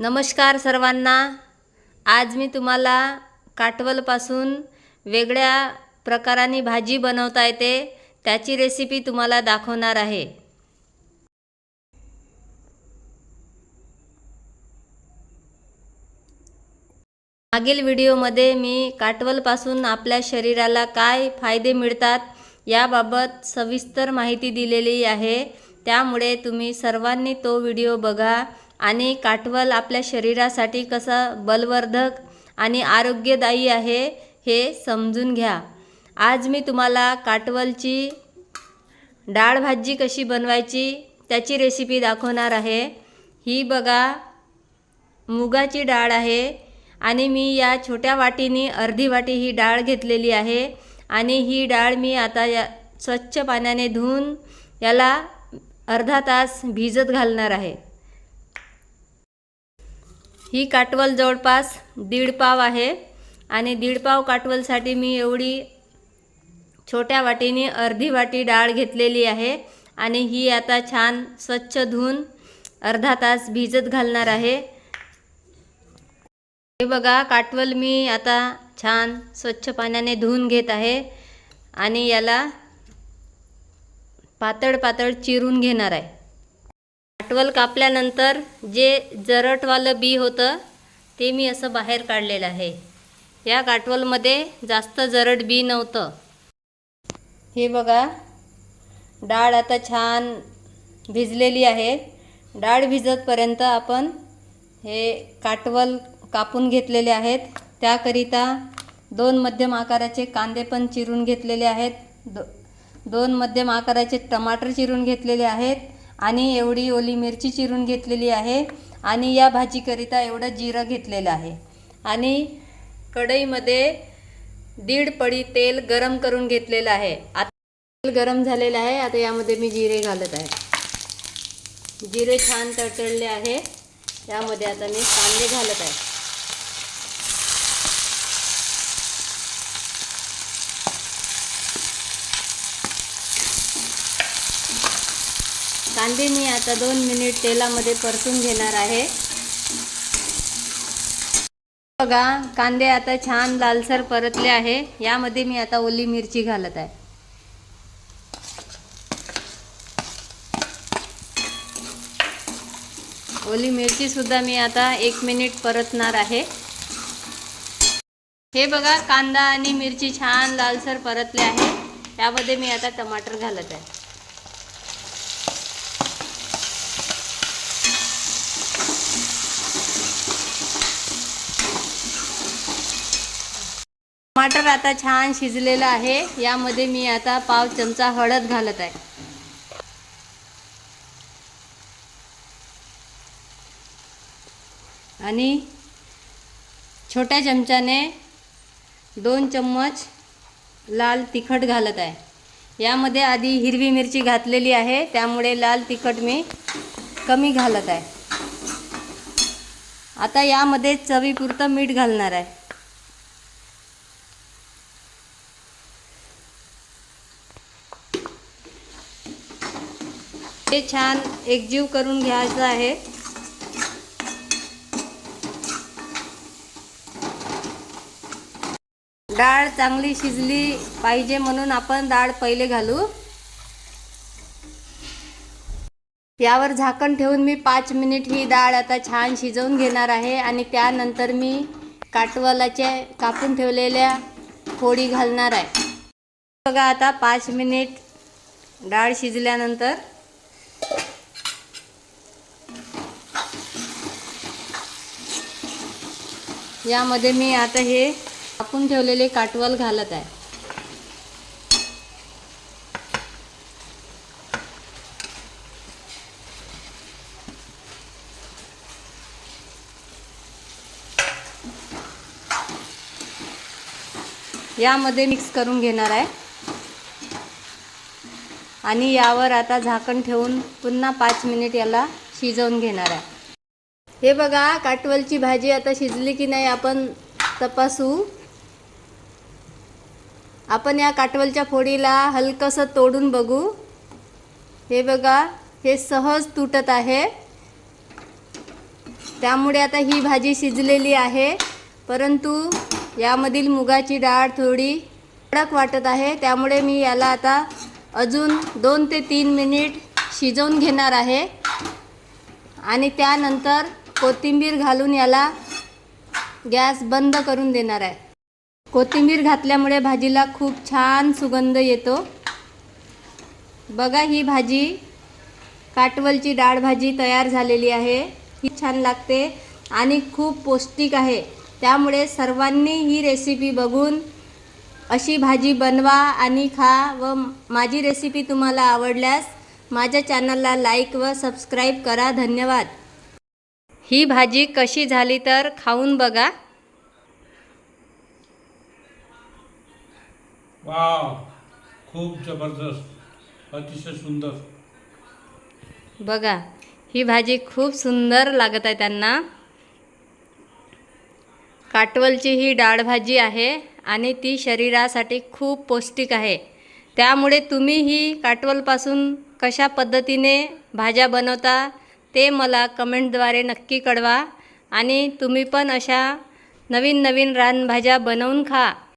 नमस्कार सर्वांना. आज मी तुम्हाला काटवलपासून वेगळ्या प्रकाराने भाजी बनवता येते त्याची रेसिपी तुम्हाला दाखवणार आहे. मागील व्हिडिओमध्ये मी काटवलपासून आपल्या शरीराला काय फायदे मिळतात याबाबत सविस्तर माहिती दिलेली आहे. त्यामुळे तुम्ही सर्वांनी तो व्हिडिओ बघा. आणि काटवल आपल्या शरीरासाठी कसं बलवर्धक आणि आरोग्यदायी आहे हे समजून घ्या. आज मी तुम्हाला काटवलची डाळ भाजी कशी बनवायची त्याची रेसिपी दाखवणार आहे. ही बघा मुगाची डाळ आहे आणि मी या छोट्या वाटीने अर्धी वाटी ही डाळ घेतलेली आहे आणि ही डाळ मी आता या स्वच्छ पाण्याने धुवून याला अर्धा तास भिजत घालणार आहे. ही काटवल जवळपास दीड पाव आहे आणि दीड पाव काटवलसाठी मी एवढी छोट्या वाटीने अर्धी वाटी डाळ घेतलेली आहे आणि ही आता छान स्वच्छ धुवून अर्धा तास भिजत घालणार आहे. हे बघा काटवल मी आता छान स्वच्छ पाण्याने धुवून घेत आहे आणि याला पातळ पातळ चिरून घेणार आहे. काटवल कापल्यानंतर जे जरटवालं बी होतं ते मी असं बाहेर काढलेलं आहे. या काटवलमध्ये जास्त जरट बी नव्हतं. हे बघा डाळ आता छान भिजलेली आहे. डाळ भिजतपर्यंत आपण हे काटवल कापून घेतलेले आहेत. त्याकरिता दोन मध्यम आकाराचे कांदे पण चिरून घेतलेले आहेत. दो दोन मध्यम आकाराचे टमाटर चिरून घेतलेले आहेत. आणि एवढी ओली मिरची चिरून घेतलेली आहे आणि या भाजीकरिता एवढं जिरं घेतलेलं आहे. आणि कढईमध्ये दीड पडी तेल गरम करून घेतलेलं आहे. आता तेल गरम झालेलं आहे. आता यामध्ये मी जिरे घालत आहे. जिरे छान तळतळले आहे. यामध्ये आता मी कांदे घालत आहे. कांदे मी आता दोन मिनिट तेलामध्ये परतून घेणार आहे. बघा कांदे आता छान लालसर परतले आहे. यामध्ये मी आता ओली मिरची घालत आहे. ओली मिरचीसुद्धा मी आता एक मिनिट परतणार आहे. हे बघा कांदा आणि मिरची छान लालसर परतले आहे. त्यामध्ये मी आता टमाटर घालत आहे. टमाटर आता छान शिजलेलं आहे. यामध्ये मी आता पाव चमचा हळद घालत आहे. आणि छोट्या चमच्याने दोन चम्मच लाल तिखट घालत आहे. यामध्ये आधी हिरवी मिरची घातलेली आहे. त्यामुळे लाल तिखट मी कमी घालत आहे. आता यामध्ये चवीपुरतं मीठ घालणार आहे. हे छान एकजीव करून घ्यायचं आहे. डाळ चांगली शिजली पाहिजे म्हणून आपण डाळ पहिले घालू. यावर झाकण ठेवून मी पाच मिनिट ही डाळ आता छान शिजवून घेणार आहे आणि त्यानंतर मी काटवालाच्या कापून ठेवलेल्या फोडी घालणार आहे. बघा आता पाच मिनिट डाळ शिजल्यानंतर यामध्ये मी आता हे टाकून ठेवलेले काटवल घालत आहे. यामध्ये मिक्स करून घेणार आहे. आणि यावर आता झाकण ठेवून पुन्हा पाच मिनिट याला शिजवून घेणार आहे. हे बघा काटवलची भाजी आता शिजली की नाही आपण तपासू. आपण या काटवलच्या फोडीला हलकंसं तोडून बघू. हे बघा हे सहज तुटत आहे. त्यामुळे आता ही भाजी शिजलेली आहे. परंतु यामधील मुगाची डाळ थोडी कडक वाटत आहे. त्यामुळे मी याला आता अजून दोन ते तीन मिनिट शिजवून घेणार आहे. आणि त्यानंतर कोथिंबीर घालून याला गॅस बंद करून देणार आहे. कोथिंबीर घातल्यामुळे भाजीला खूप छान सुगंध येतो. बघा ही भाजी काटवलची डाळ भाजी तयार झालेली आहे. ही छान लागते आणि खूप पौष्टिक आहे. त्यामुळे सर्वांनी ही रेसिपी बघून अशी भाजी बनवा आणि खा व माझी रेसिपी तुम्हाला आवडल्यास माझ्या चॅनलला लाईक व सबस्क्राईब करा. धन्यवाद. ही भाजी कशी झाली तर खाऊन बघा. वाव खूप जबरदस्त अतिशय सुंदर. बघा ही भाजी खूप सुंदर लागत आहे त्यांना. काटवलची ही डाळ भाजी आहे आणि ती शरीरासाठी खूप पौष्टिक आहे. त्यामुळे तुम्ही ही काटवलपासून कशा पद्धतीने भाज्या बनवता ते मला कमेंटद्वारे नक्की कळवा आणि तुम्ही पण अशा नवीन नवीन रानभाज्या बनवून खा.